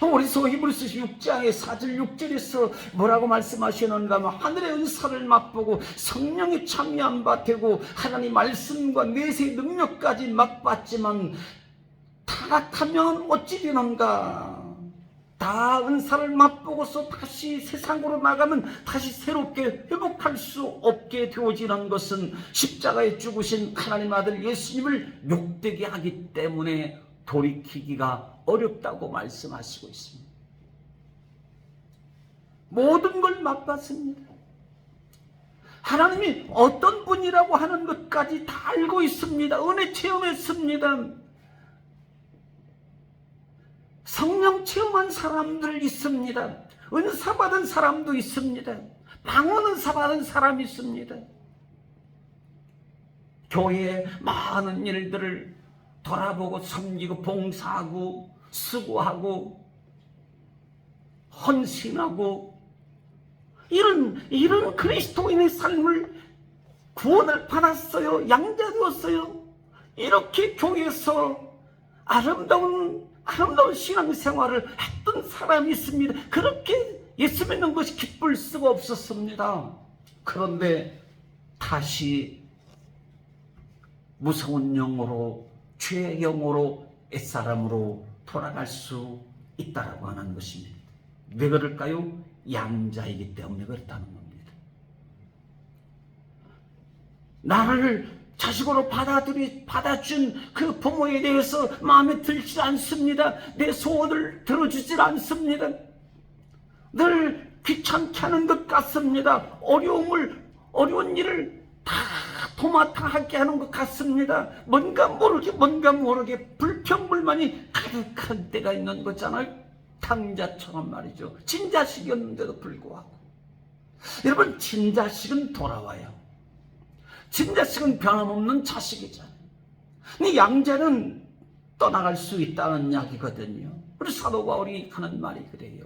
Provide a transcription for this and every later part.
우리서 히브리서 6장의 4절 6절에서 뭐라고 말씀하시는가 하면 하늘의 은사를 맛보고 성령이 참여한 바 되고 하나님 말씀과 내세의 능력까지 맛봤지만 타락하면 어찌 되는가? 다 은사를 맛보고서 다시 세상으로 나가면 다시 새롭게 회복할 수 없게 되어지는 것은 십자가에 죽으신 하나님 아들 예수님을 욕되게 하기 때문에 돌이키기가 어렵다고 말씀하시고 있습니다. 모든 걸 맛봤습니다. 하나님이 어떤 분이라고 하는 것까지 다 알고 있습니다. 은혜 체험했습니다. 성령 체험한 사람들 있습니다. 은사 받은 사람도 있습니다. 방언 은사 받은 사람이 있습니다. 교회의 많은 일들을 돌아보고 섬기고 봉사하고 수고하고 헌신하고 이런 이런 그리스도인의 삶을 구원을 받았어요. 양자 되었어요. 이렇게 교회에서 아름다운 아름다운 신앙생활을 했던 사람이 있습니다. 그렇게 예수 믿는 것이 기쁠 수가 없었습니다. 그런데 다시 무서운 영으로 영으로 옛사람으로 돌아갈 수 있다라고 하는 것입니다. 왜 그럴까요? 양자이기 때문에 그렇다는 겁니다. 나를 자식으로 받아들이 받아준 그 부모에 대해서 마음에 들지 않습니다. 내 소원을 들어주질 않습니다. 늘 귀찮게 하는 것 같습니다. 어려움을 어려운 일을 다 도맡아 하게 하는 것 같습니다. 뭔가 모르게 뭔가 모르게 불평불만이 가득한 때가 있는 거잖아요. 당자처럼 말이죠. 친자식이었는데도 불구하고 여러분 친자식은 돌아와요. 친자식은 변함없는 자식이잖아요. 근데 양자는 떠나갈 수 있다는 이야기거든요. 우리 사도 바울이 하는 말이 그래요.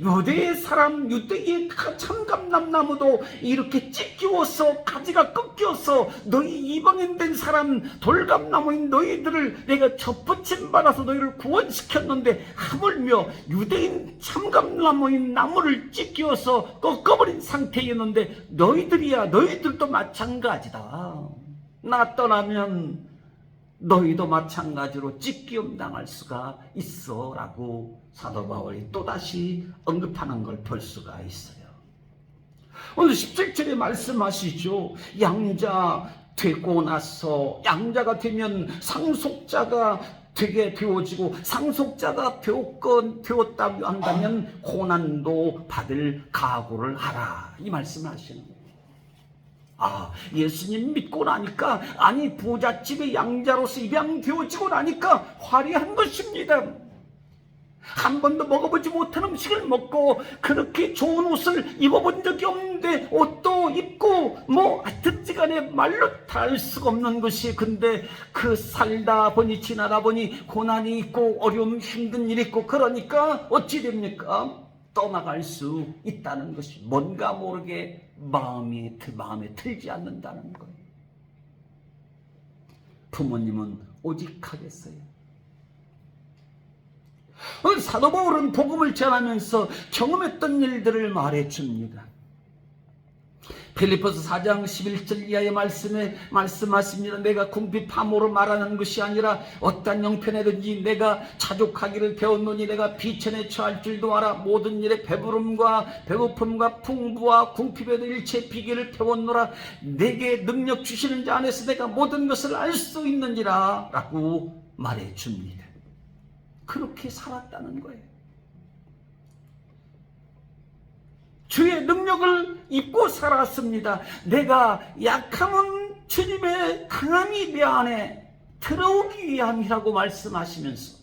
유대의 사람, 유대의 그 참감남나무도 이렇게 찢기워서 가지가 꺾여서 너희 이방인 된 사람 돌감나무인 너희들을 내가 접붙임 받아서 너희를 구원시켰는데 하물며 유대인 참감나무인 나무를 찢기워서 꺾어버린 상태였는데 너희들이야 너희들도 마찬가지다. 나 떠나면 너희도 마찬가지로 찢기움 당할 수가 있어 라고 사도 바울이 또다시 언급하는 걸 볼 수가 있어요. 오늘 17절에 말씀하시죠. 양자 되고 나서 양자가 되면 상속자가 되게 되어지고 상속자가 되었건 되었다고 한다면 고난도 받을 각오를 하라 이 말씀을 하시는 거예요. 아, 예수님 믿고 나니까, 아니, 부잣집의 양자로서 입양되어지고 나니까 화려한 것입니다. 한 번도 먹어보지 못한 음식을 먹고, 그렇게 좋은 옷을 입어본 적이 없는데, 옷도 입고, 뭐, 듣지 간에 말로 다알 수가 없는 것이, 근데 그 살다 보니, 지나다 보니, 고난이 있고, 어려움, 힘든 일이 있고, 그러니까, 어찌 됩니까? 떠나갈 수 있다는 것이 뭔가 모르게 마음이 마음에 들지 않는다는 거예요. 부모님은 오직 하겠어요. 오늘 사도 바울은 복음을 전하면서 경험했던 일들을 말해 줍니다. 필리포스 4장 11절 이하의 말씀에 말씀하십니다. 내가 궁핍 파모로 말하는 것이 아니라 어떤 형편에든지 내가 자족하기를 배웠노니 내가 비천에 처할 줄도 알아 모든 일에 배부름과 배고픔과 풍부와 궁핍에도 일체 비결을 배웠노라 내게 능력 주시는 자 안에서 내가 모든 것을 알 수 있느니라 라고 말해 줍니다. 그렇게 살았다는 거예요. 주의 능력을 입고 살았습니다. 내가 약함은 주님의 강함이 내 안에 들어오기 위함이라고 말씀하시면서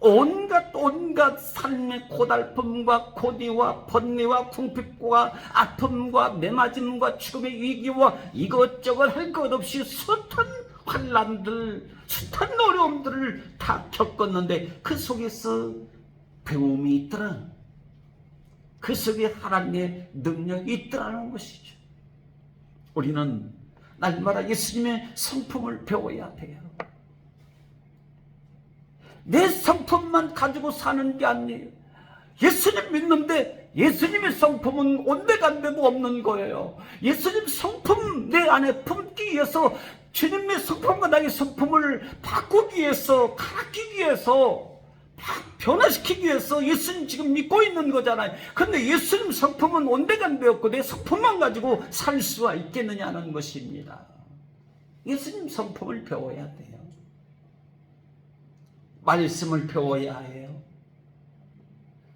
온갖 온갖 삶의 고달픔과 고뇌와 번뇌와 궁핍과 아픔과 매맞음과 죽음의 위기와 이것저것 할 것 없이 숱한 환란들 숱한 어려움들을 다 겪었는데 그 속에서 배움이 있더라. 그 속에 하나님의 능력이 있더라는 것이죠. 우리는 날마다 예수님의 성품을 배워야 돼요. 내 성품만 가지고 사는 게 아니에요. 예수님 믿는데 예수님의 성품은 온데간데도 없는 거예요. 예수님 성품 내 안에 품기 위해서 주님의 성품과 나의 성품을 바꾸기 위해서 가르치기 위해서 막 변화시키기 위해서 예수님 지금 믿고 있는 거잖아요. 근데 예수님 성품은 온데간데 없고 내 성품만 가지고 살 수가 있겠느냐는 것입니다. 예수님 성품을 배워야 돼요. 말씀을 배워야 해요.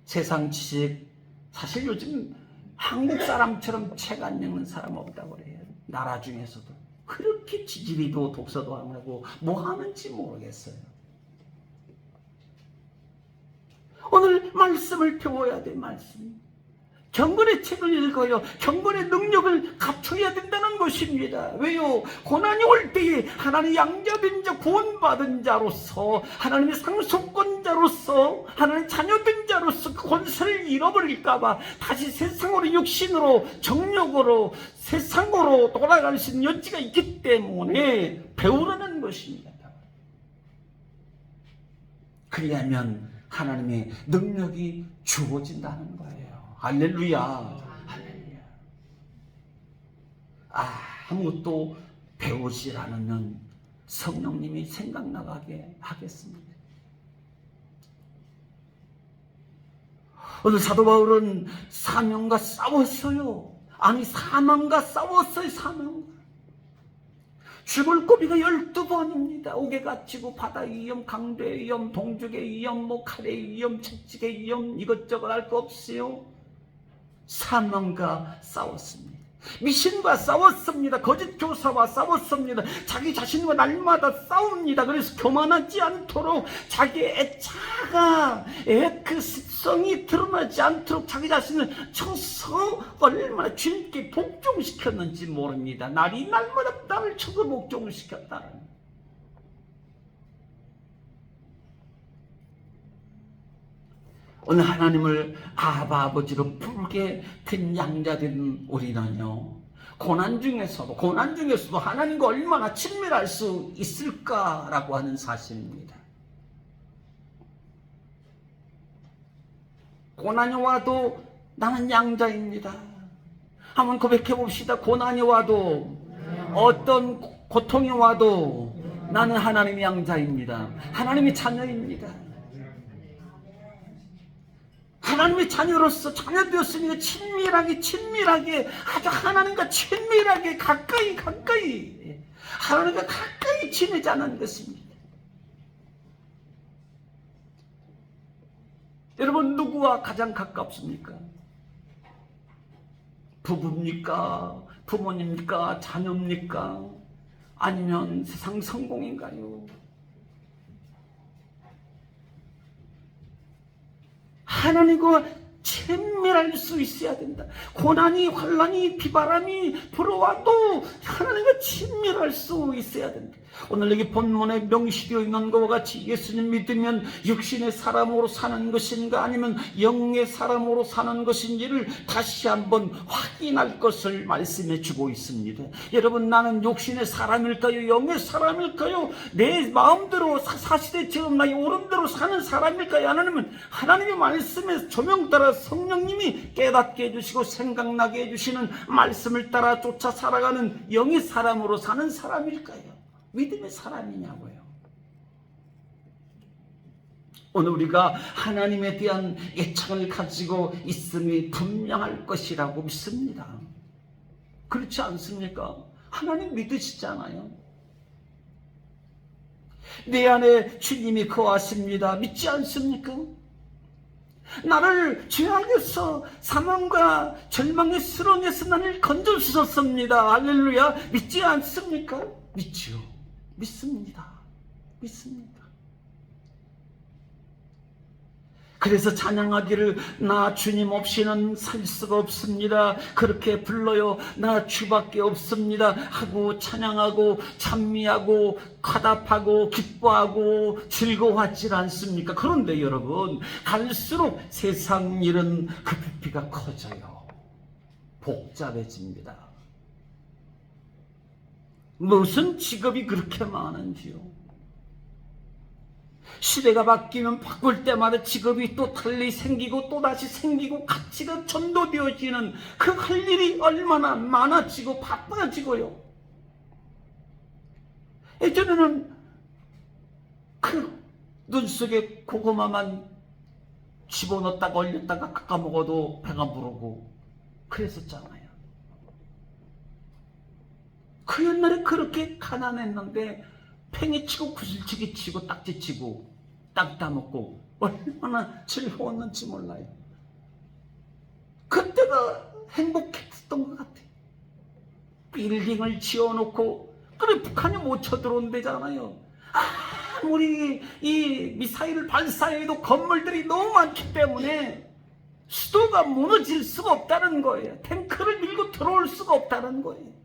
세상 지식 사실 요즘 한국 사람처럼 책 안 읽는 사람 없다고 그래요. 나라 중에서도 그렇게 지지리도 독서도 안 하고 뭐 하는지 모르겠어요. 오늘 말씀을 배워야 돼 말씀. 경건의 책을 읽어요. 경건의 능력을 갖춰야 된다는 것입니다. 왜요? 고난이 올 때에 하나님의 양자된 자, 구원받은 자로서, 하나님의 상속권자로서, 하나님의 자녀된 자로서 그 권세를 잃어버릴까봐 다시 세상으로, 육신으로, 정력으로, 세상으로 돌아갈 수 있는 여지가 있기 때문에 배우라는 것입니다. 그리하면 하나님의 능력이 주어진다는 거예요. 할렐루야. 할렐루야. 아, 아무것도 배우질 않으면 성령님이 생각나가게 하겠습니다. 오늘 사도 바울은 사명과 싸웠어요. 아니, 사망과 싸웠어요, 사망. 죽을 고비가 열두 번입니다. 옥에 갇히고 바다 위험, 강도 위험, 동족의 위험, 뭐 칼의 위험, 채찍의 위험 이것저것 할 거 없어요. 사망과 싸웠습니다. 미신과 싸웠습니다. 거짓 교사와 싸웠습니다. 자기 자신과 날마다 싸웁니다. 그래서 교만하지 않도록 자기의 애착가, 그 습성이 드러나지 않도록 자기 자신을 쳐서 얼마나 주님께 복종시켰는지 모릅니다. 날이 날마다 나를 쳐서 복종을 시켰다는. 오늘 하나님을 아바 아버지로 부르게 된 양자된 우리는요 고난 중에서도 고난 중에서도 하나님과 얼마나 친밀할 수 있을까라고 하는 사실입니다. 고난이 와도 나는 양자입니다. 한번 고백해 봅시다. 고난이 와도 어떤 고통이 와도 나는 하나님의 양자입니다. 하나님의 자녀입니다. 하나님의 자녀로서 자녀 되었으니까 친밀하게 친밀하게 아주 하나님과 친밀하게 가까이 가까이 하나님과 가까이 지내자는 것입니다. 여러분 누구와 가장 가깝습니까? 부부입니까? 부모님입니까? 자녀입니까? 아니면 세상 성공인가요? 하나님과 친밀할 수 있어야 된다. 고난이, 환란이, 비바람이 불어와도 하나님과 친밀할 수 있어야 된다. 오늘 여기 본문에 명시되어 있는 것과 같이 예수님 믿으면 육신의 사람으로 사는 것인가 아니면 영의 사람으로 사는 것인지를 다시 한번 확인할 것을 말씀해 주고 있습니다. 여러분 나는 육신의 사람일까요? 영의 사람일까요? 내 마음대로 사, 시대 지금 나의 오른대로 사는 사람일까요? 아니면 하나님의 말씀에 조명 따라 성령님이 깨닫게 해주시고 생각나게 해주시는 말씀을 따라 쫓아 살아가는 영의 사람으로 사는 사람일까요? 믿음의 사람이냐고요. 오늘 우리가 하나님에 대한 애착을 가지고 있음이 분명할 것이라고 믿습니다. 그렇지 않습니까? 하나님 믿으시잖아요. 내 안에 주님이 거하십니다. 믿지 않습니까? 나를 죄악에서 사망과 절망의 수렁에서 나를 건져주셨습니다. 할렐루야. 믿지 않습니까? 믿지요. 믿습니다. 믿습니다. 그래서 찬양하기를 나 주님 없이는 살 수가 없습니다. 그렇게 불러요. 나 주밖에 없습니다. 하고 찬양하고 찬미하고 화답하고 기뻐하고 즐거워하지 않습니까? 그런데 여러분 갈수록 세상 일은 그 부피가 커져요. 복잡해집니다. 무슨 직업이 그렇게 많은지요? 시대가 바뀌면 바꿀 때마다 직업이 또 달리 생기고 또 다시 생기고 가치가 전도되어지는 그 할 일이 얼마나 많아지고 바빠지고요. 예전에는 그 눈 속에 고구마만 집어넣었다가 얼렸다가 깎아 먹어도 배가 부르고 그랬었잖아요. 그 옛날에 그렇게 가난했는데 팽이치고 구슬치기 치고 딱지치고 땅 따먹고 얼마나 즐거웠는지 몰라요. 그때가 행복했던 것 같아요. 빌딩을 지어놓고 그래 북한이 못 쳐들어온 데잖아요. 아무리 이 미사일을 발사해도 건물들이 너무 많기 때문에 수도가 무너질 수가 없다는 거예요. 탱크를 밀고 들어올 수가 없다는 거예요.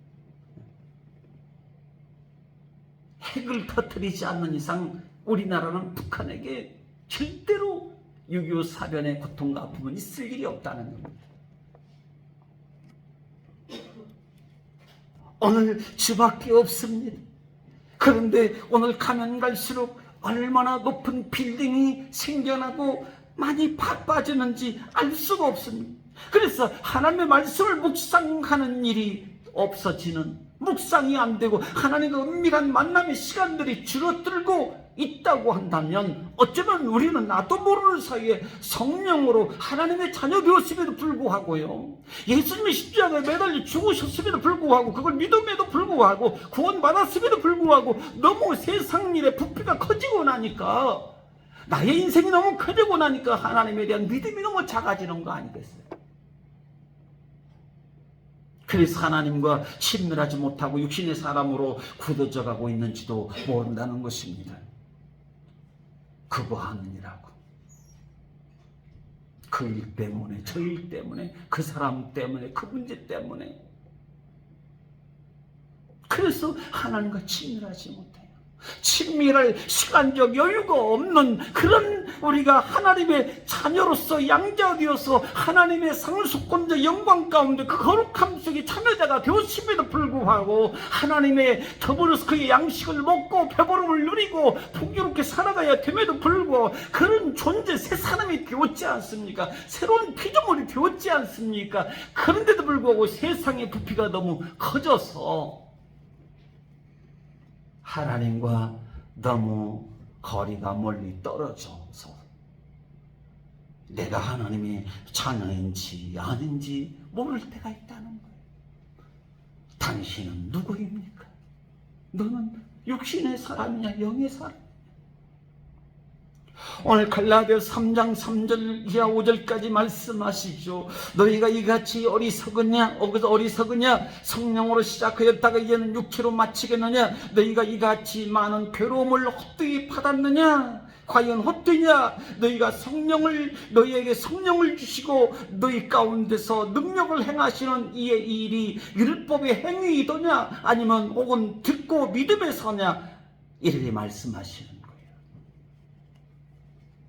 핵을 터뜨리지 않는 이상 우리나라는 북한에게 절대로 6.25 사변의 고통과 아픔은 있을 일이 없다는 겁니다. 오늘 주밖에 없습니다. 그런데 오늘 가면 갈수록 얼마나 높은 빌딩이 생겨나고 많이 바빠지는지 알 수가 없습니다. 그래서 하나님의 말씀을 묵상하는 일이 없어지는 묵상이 안 되고 하나님과 은밀한 만남의 시간들이 줄어들고 있다고 한다면 어쩌면 우리는 나도 모르는 사이에 성령으로 하나님의 자녀 되었음에도 불구하고요 예수님이 십자가에 매달려 죽으셨음에도 불구하고 그걸 믿음에도 불구하고 구원받았음에도 불구하고 너무 세상 일에 부피가 커지고 나니까 나의 인생이 너무 커지고 나니까 하나님에 대한 믿음이 너무 작아지는 거 아니겠어요? 그래서 하나님과 친밀하지 못하고 육신의 사람으로 굳어져 가고 있는지도 모른다는 것입니다. 그거 하느니라고. 그 일 때문에, 저 일 때문에, 그 사람 때문에, 그 문제 때문에. 그래서 하나님과 친밀하지 못해요. 친밀할 시간적 여유가 없는 그런 우리가 하나님의 자녀로서 양자 되어서 하나님의 상속권자 영광 가운데 그 거룩함 속에 참여자가 되었음에도 불구하고 하나님의 더불어서 그의 양식을 먹고 배부름을 누리고 풍요롭게 살아가야 됨에도 불구하고 그런 존재 새 사람이 되었지 않습니까? 새로운 피조물이 되었지 않습니까? 그런데도 불구하고 세상의 부피가 너무 커져서 하나님과 너무 거리가 멀리 떨어져서 내가 하나님의 자녀인지 아닌지 모를 때가 있다는 거예요. 당신은 누구입니까? 너는 육신의 사람이냐 영의 사람? 오늘 갈라디아 3장 3절 이하 5절까지 말씀하시죠. 너희가 이같이 어리석으냐? 어리석으냐? 성령으로 시작하였다가 이제는 육체로 마치겠느냐? 너희가 이같이 많은 괴로움을 헛되이 받았느냐? 과연 헛되냐? 너희가 성령을 너희에게 성령을 주시고 너희 가운데서 능력을 행하시는 이의 이 일이 율법의 행위이더냐? 아니면 혹은 듣고 믿음에 서냐? 이렇게 말씀하시는.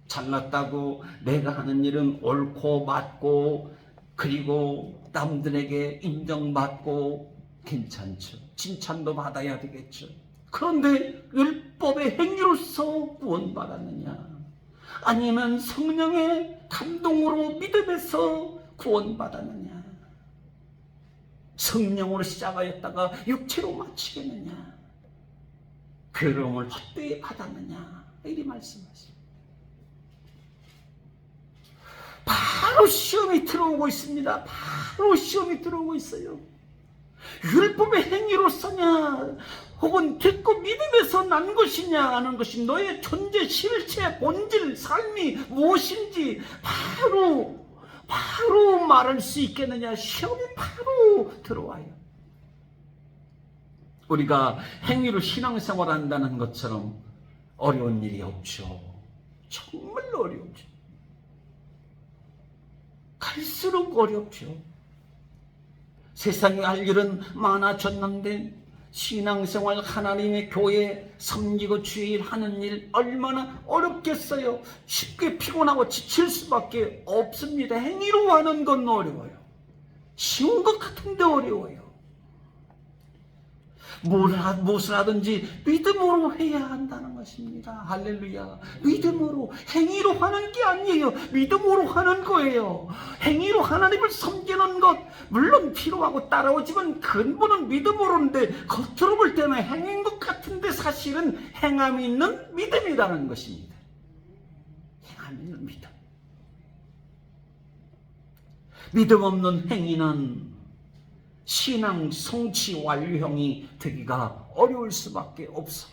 잘났다고 내가 하는 일은 옳고 맞고 그리고 남들에게 인정받고 괜찮죠. 칭찬도 받아야 되겠죠. 그런데 율법의 행위로서 구원받았느냐? 아니면 성령의 감동으로 믿음에서 구원받았느냐? 성령으로 시작하였다가 육체로 마치겠느냐? 괴로움을 헛되이 받았느냐? 이리 말씀하십니다. 바로 시험이 들어오고 있습니다. 바로 시험이 들어오고 있어요. 율법의 행위로서냐, 혹은 듣고 믿음에서 난 것이냐 하는 것이 너의 존재, 실체, 본질, 삶이 무엇인지 바로, 바로 말할 수 있겠느냐. 시험이 바로 들어와요. 우리가 행위로 신앙생활 한다는 것처럼 어려운 일이 없죠. 정말로 어렵죠. 갈수록 어렵죠. 세상에 할 일은 많아졌는데 신앙생활 하나님의 교회 섬기고 주일 하는 일 얼마나 어렵겠어요. 쉽게 피곤하고 지칠 수밖에 없습니다. 행위로 하는 건 어려워요. 쉬운 것 같은데 어려워요. 무엇을 하든지 믿음으로 해야 한다는 것입니다. 할렐루야. 믿음으로 행위로 하는 게 아니에요. 믿음으로 하는 거예요. 행위로 하나님을 섬기는 것 물론 필요하고 따라오지만 근본은 믿음으로인데 겉으로 볼 때는 행인 것 같은데 사실은 행함이 있는 믿음이라는 것입니다. 행함이 있는 믿음. 믿음 없는 행위는 신앙 성취 완료형이 되기가 어려울 수밖에 없어.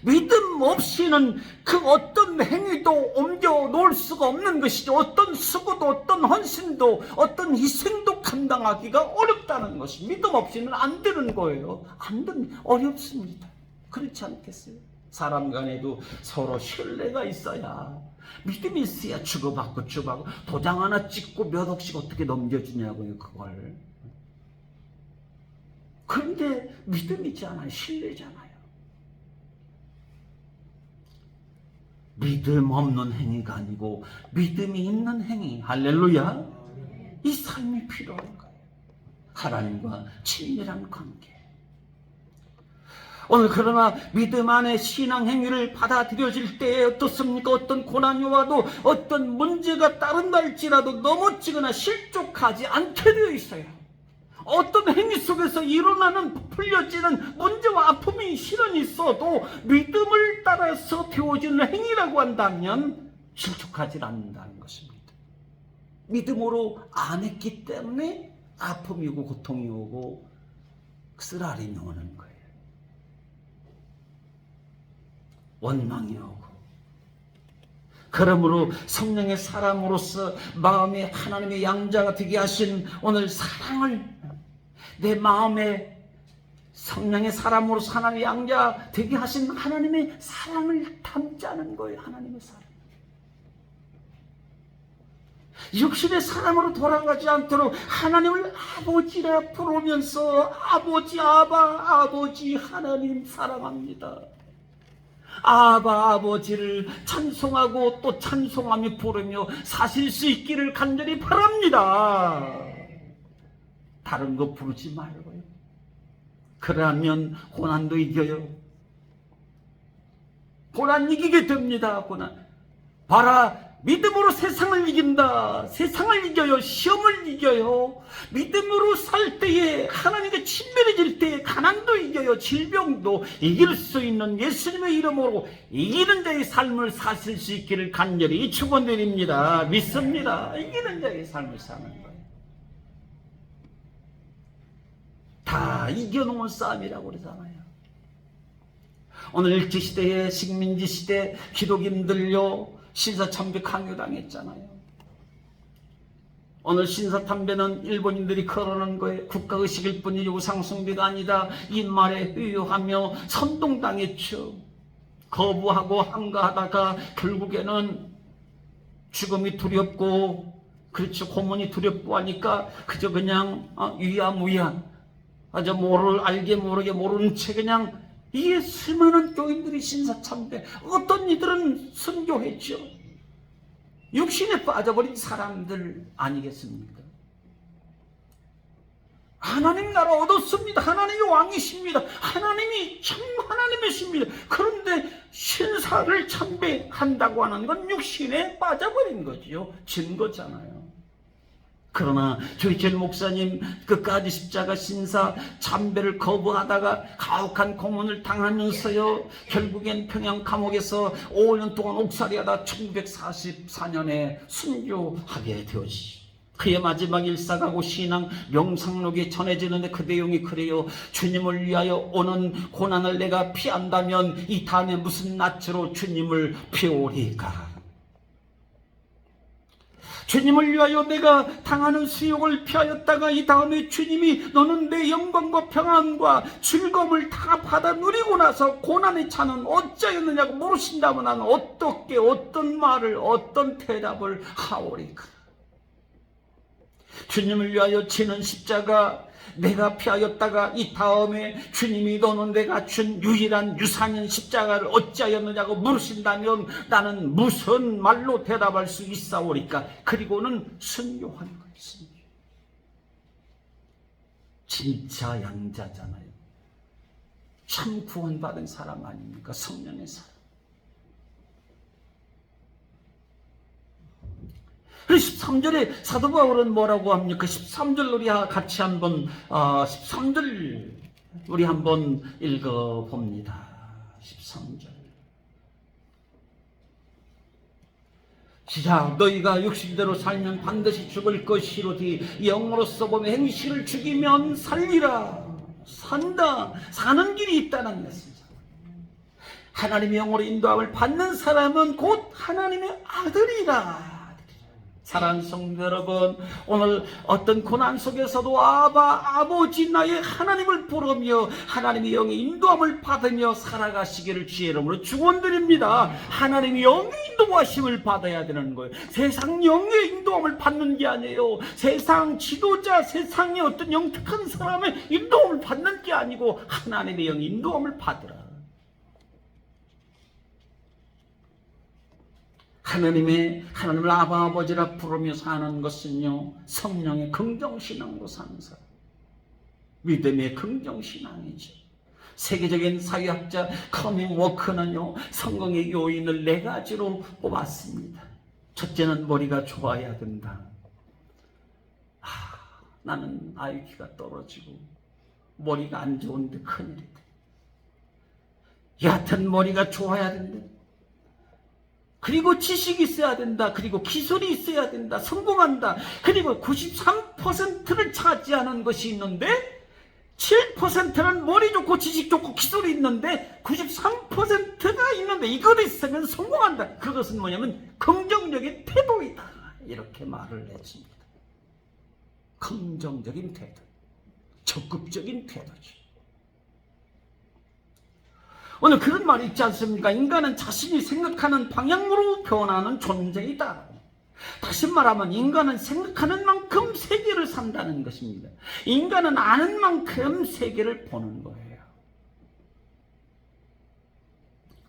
믿음 없이는 그 어떤 행위도 옮겨 놓을 수가 없는 것이죠. 어떤 수고도 어떤 헌신도 어떤 희생도 감당하기가 어렵다는 것이 믿음 없이는 안 되는 거예요. 안 되는 어렵습니다. 그렇지 않겠어요? 사람 간에도 서로 신뢰가 있어야 믿음이 있어야 주고받고 주고받고 도장 하나 찍고 몇 억씩 어떻게 넘겨주냐고요 그걸 그런데 믿음이지 않아요. 신뢰잖아요. 믿음 없는 행위가 아니고 믿음이 있는 행위. 할렐루야. 이 삶이 필요한 거예요. 하나님과 친밀한 관계. 오늘 그러나 믿음 안에 신앙 행위를 받아들여질 때에 어떻습니까? 어떤 고난이 와도 어떤 문제가 따른다 할지라도 넘어지거나 실족하지 않게 되어 있어요. 어떤 행위 속에서 일어나는 풀려지는 문제와 아픔이 실은 있어도 믿음을 따라서 되어지는 행위라고 한다면 실족하지 않는다는 것입니다. 믿음으로 안 했기 때문에 아픔이 오고 고통이 오고 쓰라림이 오는 거예요. 원망이 오고 그러므로 성령의 사람으로서 마음에 하나님의 양자가 되게 하신 오늘 사랑을 내 마음에 성령의 사람으로서 하나님의 양자 되게 하신 하나님의 사랑을 담자는 거예요. 하나님의 사랑. 육신의 사람으로 돌아가지 않도록 하나님을 아버지라 부르면서 아버지 아바 아버지 하나님 사랑합니다. 아바 아버지를 찬송하고 또 찬송하며 부르며 사실 수 있기를 간절히 바랍니다. 다른 거 부르지 말고요. 그러면 고난도 이겨요. 고난 이기게 됩니다. 고난. 봐라 믿음으로 세상을 이긴다. 세상을 이겨요. 시험을 이겨요. 믿음으로 살 때에 하나님께 친밀해질 때에 가난도 이겨요. 질병도 이길 수 있는 예수님의 이름으로 이기는 자의 삶을 사실 수 있기를 간절히 축원드립니다. 믿습니다. 이기는 자의 삶을 사는 거예요. 다 이겨놓은 싸움이라고 그러잖아요. 오늘 일제시대에 식민지 시대 기독인들요 신사참배 강요당했잖아요. 오늘 신사탐배는 일본인들이 걸어놓은 거에 국가의식일 뿐이지 우상숭배가 아니다. 이 말에 의유하며 선동당했죠. 거부하고 항가하다가 결국에는 죽음이 두렵고 그렇죠. 고문이 두렵고 하니까 그저 그냥 어, 위야무야 아주 모를 알게 모르게 모르는 채 그냥 이게 수많은 교인들이 신사참배 어떤 이들은 순교했죠. 육신에 빠져버린 사람들 아니겠습니까? 하나님 나라 얻었습니다. 하나님이 왕이십니다. 하나님이 참 하나님이십니다. 그런데 신사를 참배한다고 하는 건 육신에 빠져버린 거지요. 진 거잖아요. 그러나 조이철 목사님 끝까지 십자가 신사 참배를 거부하다가 가혹한 고문을 당하면서요 결국엔 평양 감옥에서 5년 동안 옥살이하다 1944년에 순교하게 되었지. 그의 마지막 일사가고 신앙 명상록에 전해지는데 그 내용이 그래요. 주님을 위하여 오는 고난을 내가 피한다면 이 다음에 무슨 낯으로 주님을 피오리까? 주님을 위하여 내가 당하는 수욕을 피하였다가 이 다음에 주님이 너는 내 영광과 평안과 즐거움을 다 받아 누리고 나서 고난의 차는 어찌하였느냐고 물으신다면 나는 어떻게 어떤 말을 어떤 대답을 하오리까? 주님을 위하여 지는 십자가 내가 피하였다가 이 다음에 주님이 너는 내가 준 유일한 유산인 십자가를 어찌하였느냐고 물으신다면 나는 무슨 말로 대답할 수 있사오리까 그리고는 순교한 순교. 진짜 양자잖아요 참 구원받은 사람 아닙니까? 성령의 사람. 그래서 13절에 사도 바울은 뭐라고 합니까? 13절 우리 같이 한번 어, 13절 우리 한번 읽어 봅니다. 13절. 시작 너희가 육신대로 살면 반드시 죽을 것이로디 영으로서 보면 행실을 죽이면 살리라 산다 사는 길이 있다는 것입니다 하나님의 영으로 인도함을 받는 사람은 곧 하나님의 아들이라 사랑하는 성도 여러분, 오늘 어떤 고난 속에서도 아바, 아버지 나의 하나님을 부르며 하나님의 영의 인도함을 받으며 살아가시기를 주의 이름으로 축원드립니다. 하나님의 영의 인도하심을 받아야 되는 거예요. 세상 영의 인도함을 받는 게 아니에요. 세상 지도자, 세상의 어떤 영특한 사람의 인도함을 받는 게 아니고 하나님의 영의 인도함을 받으라. 하나님의 하나님을 아바 아버지라 부르며 사는 것은요 성령의 긍정 신앙으로 사는 사람 믿음의 긍정 신앙이죠. 세계적인 사회학자 커밍 워크는요 성공의 요인을 네 가지로 뽑았습니다. 첫째는 머리가 좋아야 된다. 아, 나는 IQ가 떨어지고 머리가 안 좋은데 큰일이다. 얕은 머리가 좋아야 된다 그리고 지식이 있어야 된다. 그리고 기술이 있어야 된다. 성공한다. 그리고 93%를 차지하는 것이 있는데 7%는 머리 좋고 지식 좋고 기술이 있는데 93%가 있는데 이걸 있으면 성공한다. 그것은 뭐냐면 긍정적인 태도이다. 이렇게 말을 했습니다. 긍정적인 태도. 적극적인 태도지. 오늘 그런 말이 있지 않습니까? 인간은 자신이 생각하는 방향으로 변하는 존재이다. 다시 말하면 인간은 생각하는 만큼 세계를 산다는 것입니다. 인간은 아는 만큼 세계를 보는 거예요.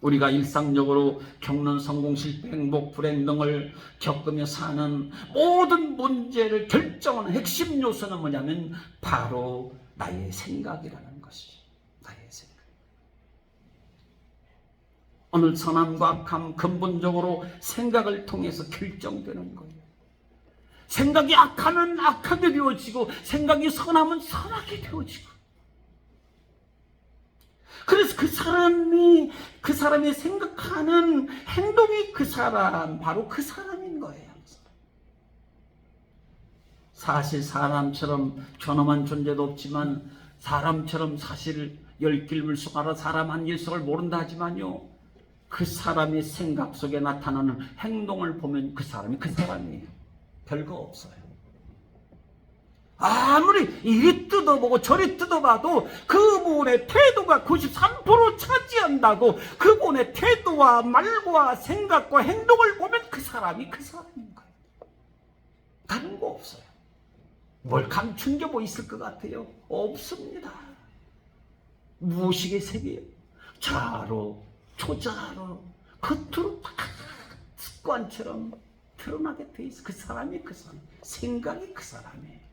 우리가 일상적으로 겪는 성공, 실패, 행복, 불행 등을 겪으며 사는 모든 문제를 결정하는 핵심 요소는 뭐냐면 바로 나의 생각이라는 것이죠. 나의 생각. 오늘 선함과 악함 근본적으로 생각을 통해서 결정되는 거예요. 생각이 악하면 악하게 되어지고 생각이 선하면 선하게 되어지고 그래서 그 사람이 그 사람이 생각하는 행동이 그 사람 바로 그 사람인 거예요. 사실 사람처럼 존엄한 존재도 없지만 사람처럼 사실 열길 물속하러 사람 한 일석을 모른다 하지만요 그 사람의 생각 속에 나타나는 행동을 보면 그 사람이 그 사람이에요. 별거 없어요. 아무리 이리 뜯어보고 저리 뜯어봐도 그분의 태도가 93% 차지한다고 그분의 태도와 말과 생각과 행동을 보면 그 사람이 그 사람인 거예요. 다른 거 없어요. 뭘 감춘 게 뭐 있을 것 같아요? 없습니다. 무의식의 세계예요. 자로, 초자로, 겉으로 팍 습관처럼 드러나게 돼 있어. 그 사람이 그 사람. 생각이 그 사람이에요.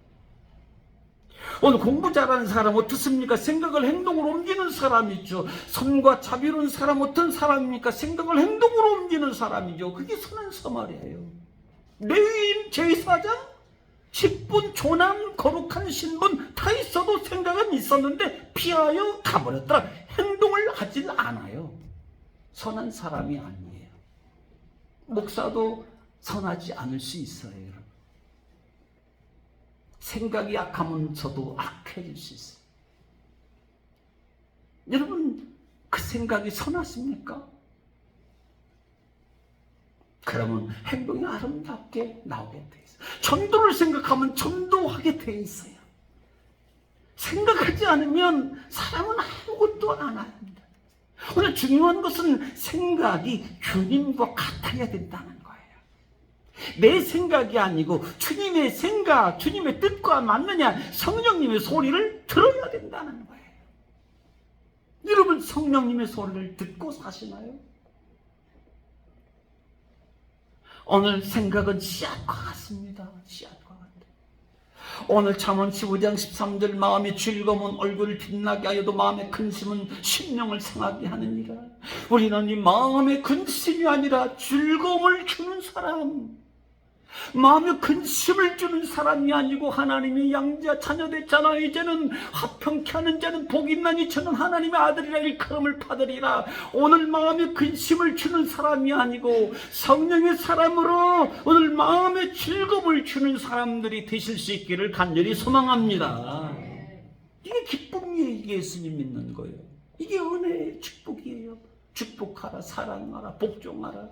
오늘 공부 잘하는 사람 어떻습니까? 생각을 행동으로 옮기는 사람이죠. 선과 자비로운 사람 어떤 사람입니까? 생각을 행동으로 옮기는 사람이죠. 그게 선한 서말이에요. 레위인 제사장 10분 조남 거룩한 신분 다 있어도 생각은 있었는데 피하여 가버렸더라. 행동을 하질 않아요. 선한 사람이 아니에요. 목사도 선하지 않을 수 있어요. 여러분. 생각이 악하면 저도 악해질 수 있어요. 여러분, 그 생각이 선하십니까? 그러면 행동이 아름답게 나오게 돼 있어요. 전도를 생각하면 전도하게 돼 있어요. 생각하지 않으면 사람은 아무것도 안 합니다. 오늘 중요한 것은 생각이 주님과 같아야 된다는 거예요. 내 생각이 아니고 주님의 생각, 주님의 뜻과 맞느냐 성령님의 소리를 들어야 된다는 거예요. 여러분 성령님의 소리를 듣고 사시나요? 오늘 생각은 씨앗과 같습니다. 씨앗과 같아요. 오늘 잠언 15장 13절 마음의 즐거움은 얼굴을 빛나게 하여도 마음의 근심은 심령을 상하게 하느니라. 우리는 이 마음의 근심이 아니라 즐거움을 주는 사람 마음의 근심을 주는 사람이 아니고 하나님의 양자 자녀 됐잖아. 이제는 화평케 하는 자는 복 있나니 저는 하나님의 아들이라 일컬음을 받으리라. 오늘 마음의 근심을 주는 사람이 아니고 성령의 사람으로 오늘 마음의 즐거움을 주는 사람들이 되실 수 있기를 간절히 소망합니다. 이게 기쁨이에요. 이게 예수님 믿는 거예요. 이게 은혜의 축복이에요. 축복하라 사랑하라 복종하라